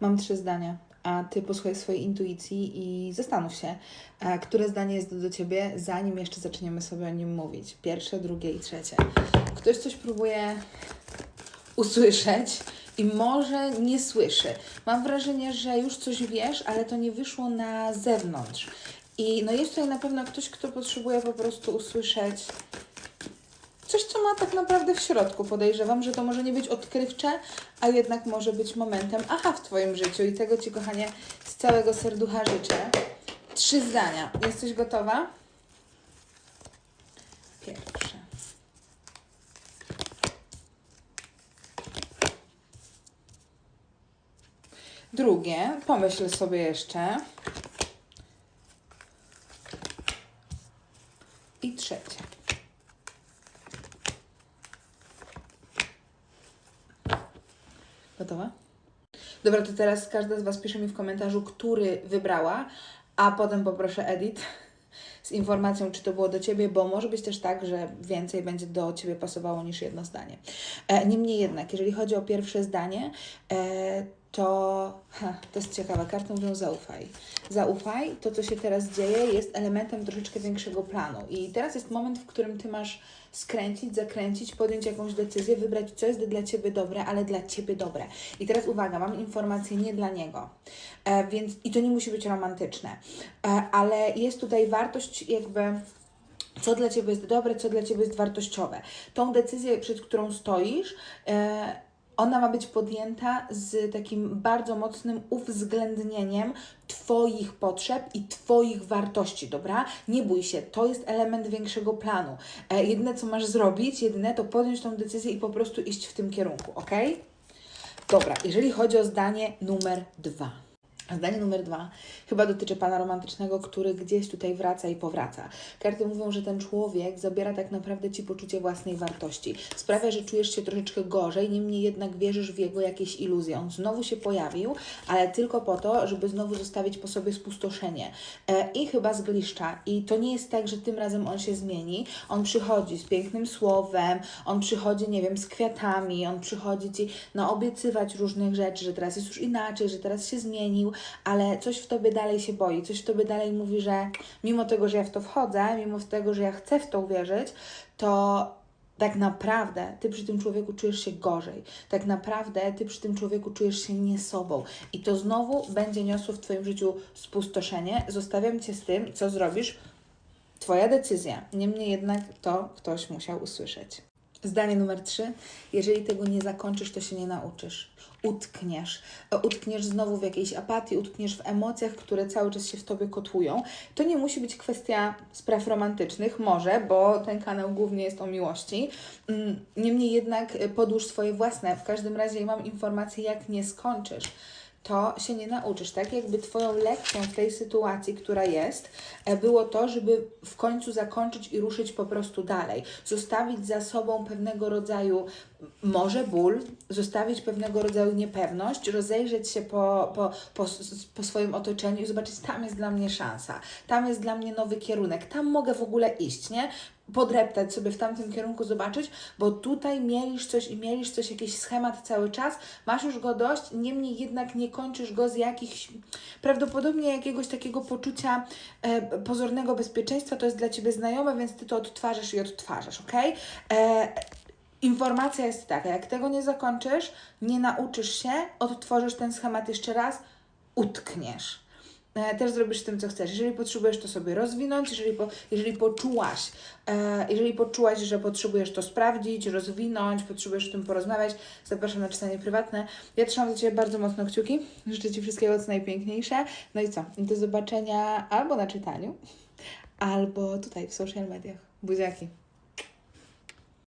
Mam trzy zdania, a ty posłuchaj swojej intuicji i zastanów się, e, które zdanie jest do ciebie, zanim jeszcze zaczniemy sobie o nim mówić. Pierwsze, drugie i trzecie. Ktoś coś próbuje usłyszeć i może nie słyszy. Mam wrażenie, że już coś wiesz, ale to nie wyszło na zewnątrz. I no jest tutaj na pewno ktoś, kto potrzebuje po prostu usłyszeć coś, co ma tak naprawdę w środku. Podejrzewam, że to może nie być odkrywcze, a jednak może być momentem aha w Twoim życiu i tego Ci, kochanie, z całego serducha życzę. Trzy zdania. Jesteś gotowa? Pierwsze. Drugie, pomyśl sobie jeszcze. I trzecie. Gotowa? Dobra, to teraz każda z Was pisze mi w komentarzu, który wybrała, a potem poproszę edit z informacją, czy to było do Ciebie, bo może być też tak, że więcej będzie do Ciebie pasowało niż jedno zdanie. E, niemniej jednak, jeżeli chodzi o pierwsze zdanie, e, to ha, to jest ciekawe. Karty mówią zaufaj. Zaufaj, to co się teraz dzieje jest elementem troszeczkę większego planu. I teraz jest moment, w którym Ty masz skręcić, zakręcić, podjąć jakąś decyzję, wybrać, co jest dla Ciebie dobre, ale dla Ciebie dobre. I teraz uwaga, mam informację nie dla niego, e, więc i to nie musi być romantyczne, e, ale jest tutaj wartość jakby co dla Ciebie jest dobre, co dla Ciebie jest wartościowe. Tą decyzję, przed którą stoisz, e, ona ma być podjęta z takim bardzo mocnym uwzględnieniem Twoich potrzeb i Twoich wartości, dobra? Nie bój się, to jest element większego planu. E, jedyne, co masz zrobić, jedyne to podjąć tą decyzję i po prostu iść w tym kierunku, ok? Dobra, jeżeli chodzi o zdanie numer dwa. Zdanie numer dwa chyba dotyczy pana romantycznego, który gdzieś tutaj wraca i powraca. Karty mówią, że ten człowiek zabiera tak naprawdę ci poczucie własnej wartości. Sprawia, że czujesz się troszeczkę gorzej, niemniej jednak wierzysz w jego jakieś iluzje. On znowu się pojawił, ale tylko po to, żeby znowu zostawić po sobie spustoszenie. E, I chyba zgliszcza. I to nie jest tak, że tym razem on się zmieni. On przychodzi z pięknym słowem, on przychodzi, nie wiem, z kwiatami, on przychodzi ci no, obiecywać różnych rzeczy, że teraz jest już inaczej, że teraz się zmienił ale coś w tobie dalej się boi, coś w tobie dalej mówi, że mimo tego, że ja w to wchodzę, mimo tego, że ja chcę w to uwierzyć, to tak naprawdę ty przy tym człowieku czujesz się gorzej. Tak naprawdę ty przy tym człowieku czujesz się nie sobą. I to znowu będzie niosło w Twoim życiu spustoszenie. Zostawiam Cię z tym, co zrobisz. Twoja decyzja. Niemniej jednak to ktoś musiał usłyszeć. Zdanie numer trzy. Jeżeli tego nie zakończysz, to się nie nauczysz. Utkniesz. Utkniesz znowu w jakiejś apatii, utkniesz w emocjach, które cały czas się w tobie kotłują. To nie musi być kwestia spraw romantycznych, może, bo ten kanał głównie jest o miłości. Mm, niemniej jednak podłóż swoje własne. W każdym razie mam informację, jak nie skończysz to się nie nauczysz. Tak jakby Twoją lekcją w tej sytuacji, która jest, e, było to, żeby w końcu zakończyć i ruszyć po prostu dalej. Zostawić za sobą pewnego rodzaju może ból, zostawić pewnego rodzaju niepewność, rozejrzeć się po, po, po, po swoim otoczeniu i zobaczyć, tam jest dla mnie szansa, tam jest dla mnie nowy kierunek, tam mogę w ogóle iść, nie? podreptać sobie w tamtym kierunku, zobaczyć, bo tutaj mielisz coś i mielisz coś, jakiś schemat cały czas, masz już go dość, niemniej jednak nie kończysz go z jakichś, prawdopodobnie jakiegoś takiego poczucia e, pozornego bezpieczeństwa, to jest dla Ciebie znajome, więc Ty to odtwarzasz i odtwarzasz, ok? E, informacja jest taka, jak tego nie zakończysz, nie nauczysz się, odtworzysz ten schemat jeszcze raz, utkniesz. E, też zrobisz tym, co chcesz. Jeżeli potrzebujesz to sobie rozwinąć, jeżeli, po, jeżeli poczułaś, e, jeżeli poczułaś, że potrzebujesz to sprawdzić, rozwinąć, potrzebujesz o tym porozmawiać, zapraszam na czytanie prywatne. Ja trzymam za Ciebie bardzo mocno kciuki. Życzę Ci wszystkiego, co najpiękniejsze. No i co? Do zobaczenia albo na czytaniu, albo tutaj w social mediach. Buziaki.